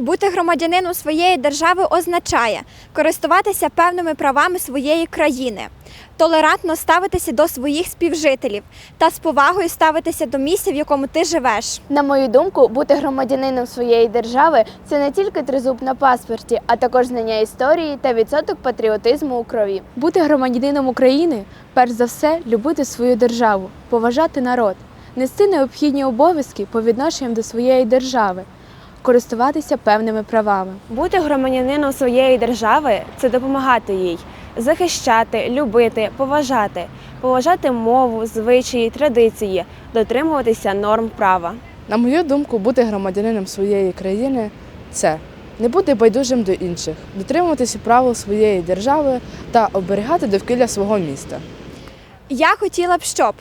Бути громадянином своєї держави означає користуватися певними правами своєї країни, толерантно ставитися до своїх співжителів та з повагою ставитися до місця, в якому ти живеш. На мою думку, бути громадянином своєї держави це не тільки тризуб на паспорті, а також знання історії та відсоток патріотизму у крові. Бути громадянином України перш за все любити свою державу, поважати народ, нести необхідні обов'язки по відношенням до своєї держави, користуватися певними правами. Бути громадянином своєї держави це допомагати їй, захищати, любити, поважати, поважати мову, звичаї, традиції, дотримуватися норм права. На мою думку, бути громадянином своєї країни це не бути байдужим до інших, дотримуватися правил своєї держави та оберігати довкілля свого міста. Я хотіла б, щоб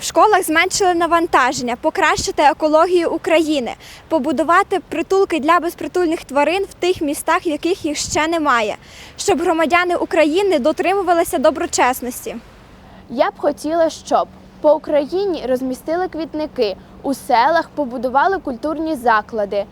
в школах зменшили навантаження, покращити екологію України, побудувати притулки для безпритульних тварин в тих містах, в яких їх ще немає, щоб громадяни України дотримувалися доброчесності. Я б хотіла, щоб по Україні розмістили квітники, у селах побудували культурні заклади,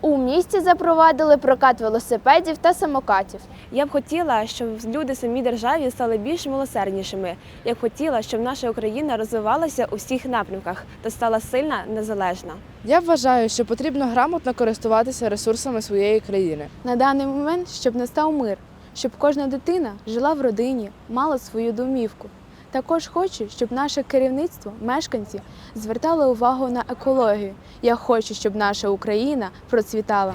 у місті запровадили прокат велосипедів та самокатів. Я б хотіла, щоб люди в самій державі стали більш милосерднішими. Я б хотіла, щоб наша Україна розвивалася у всіх напрямках та стала сильна, незалежна. Я вважаю, що потрібно грамотно користуватися ресурсами своєї країни. На даний момент, щоб настав мир, щоб кожна дитина жила в родині, мала свою домівку. Також хочу, щоб наше керівництво, мешканці звертали увагу на екологію. Я хочу, щоб наша Україна процвітала.